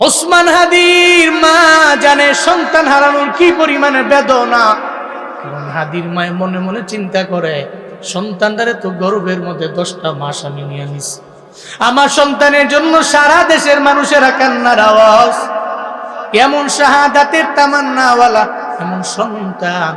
ওসমান হাদির মা জানে সন্তান হারানোর কি পরিমাণে বেদনা। কারণ হাদির মায় মনে মনে চিন্তা করে, সন্তানটারে তো গর্ভের মধ্যে দশটা মাস আমি নিয়ে নিছি। আমার সন্তানের জন্য সারা দেশের মানুষেরা কান্নার আওয়াজ। এমন শাহাদাতের তামান্নাওয়ালা, এমন সন্তান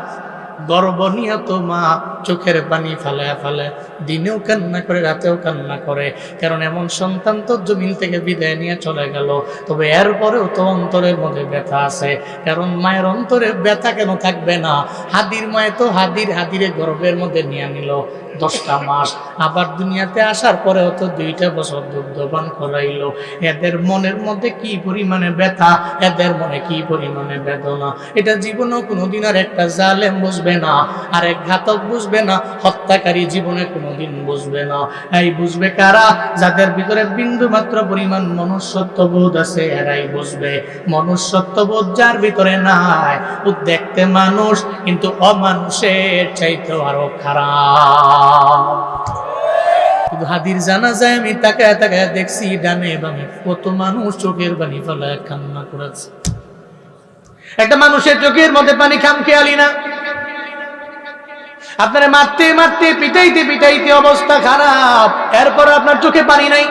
গর্বনিয়ত মা, চোখের পানি ফালায় ফালে, দিনেও কান্না করে, রাতেও কান্না করে। কারণ এমন সন্তান তো জমিন থেকে বিদায় নিয়ে চলে গেল। তবে এরপরেও তো অন্তরের মধ্যে ব্যথা আছে। কারণ মায়ের অন্তরে ব্যথা কেন থাকবে না? হাদির মায়ে তো হাদির হাদিরে গর্ভের মধ্যে নিয়ে নিল দশটা মাস। আবার দুনিয়াতে আসার পরেও তো দুইটা বছর দুগ্ধপান করাইলো। এদের মনের মধ্যে কি পরিমাণে ব্যথা? এদের মনে কি পরিমাণে বেদনা? এটা জীবনেও কোনোদিন আর একটা জালেম বুঝবে না। আর এক ঘাতক বুঝবে না, হত্যাকারী জীবনে কোনোদিন বুঝবে না। এই বুঝবে কারা? যাদের ভিতরে বিন্দু মাত্র পরিমাণ মনুষ্যত্ববোধ আছে, এরাই বুঝবে। মনুষ্যত্ববোধ যার ভিতরে নাই, ও দেখতে মানুষ, কিন্তু অমানুষের চাইতে আরও খারাপ। হাদির জানা যায় আমি তাকায় তাকায় দেখছি, ডানে বামে কত মানুষ চোখের পানি ফেলায় কান্না করেছে। একটা মানুষের চোখের মধ্যে পানি খাম খেয়ালি না। আপনারা মারতে মারতে পিটাইতে পিটাইতে অবস্থা খারাপ। এরপর আপনার চোখে পানি নাই।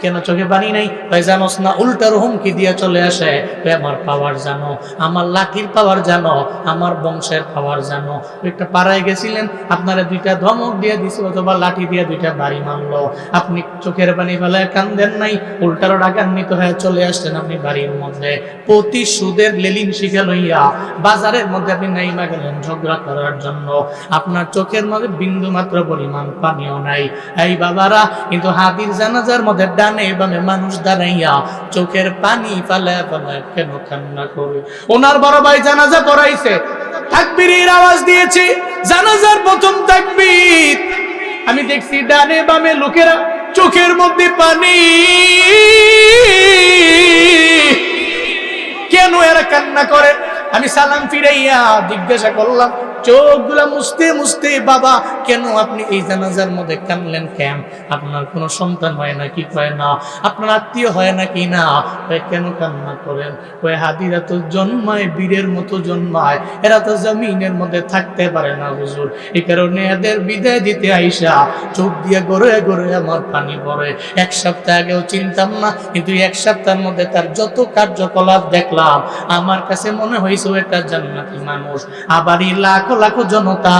কেন চোখে পানি নাই? ভাই জানোস না, উল্টার হুমকি দিয়ে চলে আসে। আমার পাওয়ার জানো, আমার লাঠির পাওয়ার জানো, আমার বংশের পাওয়ার জানো। একটা পাড়ায় গেছিলেন, আপনারা দুইটা ধমক দিয়ে দিছে, অথবা লাঠি দিয়ে দুইটা বাড়ি মারলো। আপনি চোখের পানি ফেলায় কান্দেন নাই উল্টারও ডাকান্বিত হয়ে চলে আসছেন আপনি বাড়ির মধ্যে। প্রতি সুদের লেলিন শিখে লইয়া বাজারের মধ্যে আপনি নাইমা গেলেন ঝগড়া করার জন্য। আপনার চোখের মধ্যে বিন্দু মাত্র পরিমাণ পানিও নাই। এই বাবারা, কিন্তু হাদির জানাজার মধ্যে ডানে বামে মানুষ দাঁড়াইয়া চোখের পানি ফালায় ফালায় কেন কান্না করে? ওনার বড় ভাই জানাজা পড়াইছে। তাকবীরের আওয়াজ দিয়েছে। জানাজার প্রথম তাকবীর। আমি দেখছি ডানে বামে লোকেরা চোখের মধ্যে পানি। কেন এরা কান্না করে? আমি সালাম ফিরাইয়া জিজ্ঞাসা করলাম চোখগুলা মুছতে মুছতে, বাবা, কেন আপনি এই জানাজার মধ্যে কানলেন কেন? আপনার কোনো সন্তান হয় না কি হয় না। আপনার আত্মীয় হয় না কি না? কয়, কেন কান্না করেন? ওই হাদিরা তো জন্মায়, বীরের মতো জন্মায়। এরা তো জমিনের মধ্যে থাকতে পারে না, হুজুর। এই কারণে এদের বিদায় দিতে আইসা, চোখ দিয়ে গড়ে গড়ে আমার পানি পড়ে। এক সপ্তাহ আগেও চিনতাম না, কিন্তু এক সপ্তাহের মধ্যে তার যত কার্যকলাপ দেখলাম, আমার কাছে মনে হয়েছে একটা জান্নাতি মানুষ। আবার এই লাখো জনতা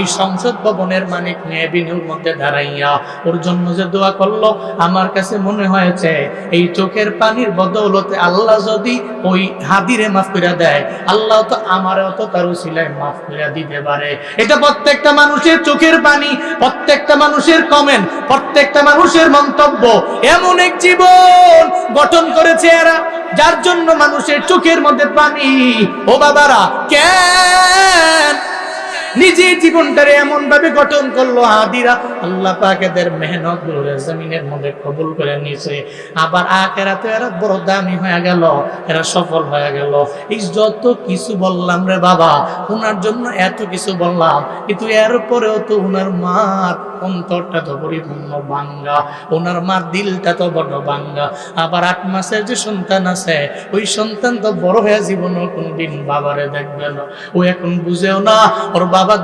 এই সংসদ ভবনের মানিক মেহবিনুর মধ্যে দাঁড়াইয়া ওর জন্য যে দোয়া করল, আমার কাছে মনে হয়েছে, এই চোখের পানির বদৌলতে আল্লাহ যদি ওই হাদিরে মাফ করে দেয়, আল্লাহ তো আমারও তো তার উসিলায় মাফ করে দিতে পারে। এটা প্রত্যেকটা মানুষের চোখের পানি, প্রত্যেকটা মানুষের কমেন্ট, প্রত্যেকটা মানুষের মন্তব্য, এমন এক জীবন গঠন করেছে এরা, যার জন্য মানুষের চোখের মধ্যে পানি। ও বাবারা কেন allí. জীবনটারে এমন ভাবে গঠন করল হাদিরা, আল্লাহ পাক এদের মেহনত জমিনের মধ্যে কবুল করে নিয়েছে। আবার আখেরাতে এরা বড় দামি হয়ে গেল, এরা সফল হয়ে গেল। এই যত কিছু বললাম রে বাবা ওনার জন্য এত কিছু বললাম, কিন্তু এর পরেও তো ওনার মার অন্তরটা তো পরিপূর্ণ বাঙ্গা ওনার মার দিলটা তো বড় বাঙ্গা আবার আট মাসের যে সন্তান আছে, ওই সন্তান তো বড় হয়ে জীবনও কোনদিন বাবারে দেখবে না। ও এখন বুঝেও না, ওর বাবা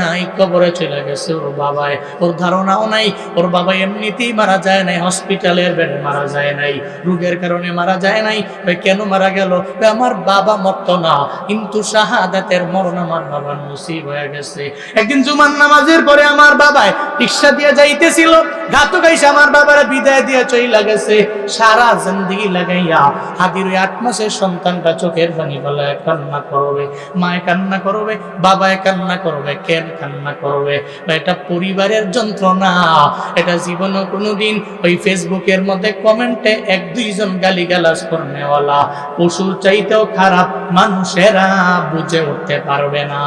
নাই, কবরে চলে গেছে ওর বাবায় ওর ধারণাও নাই, ওর বাবা এমনিতেই মারা যায় নাই, হসপিটালের বেডে মারা যায় নাই, রোগের কারণে মারা যায় নাই। কেন মারা গেল? আমার বাবা মরত না, কিন্তু শাহাদাতের মরণ আমার বাবার নসিব হয়ে গেছে। একদিন জুমার নামাজের পরে আমার বাবায় রিক্সা দিয়ে যাইতেছিল, ঘাতক আইসা আমার বাবারা বিদায় দিয়ে চইলা গেছে, সারা জিন্দিগি লাগাইয়া হাদির ওই আট মাসের সন্তানটা চোখের পানি ফেলায় কান্না করবে, মায় কান্না করবে, বাবায় কান্না করবে কেন কান্না করবে? বা এটা পরিবারের যন্ত্রণা। এটা জীবনে কোনোদিন ওই ফেসবুকের মধ্যে কমেন্টে এক, দুইজন গালিগালাজ করনেওয়ালা। পশুর চাইতেও খারাপ মানুষেরা বুঝে উঠতে পারবে না।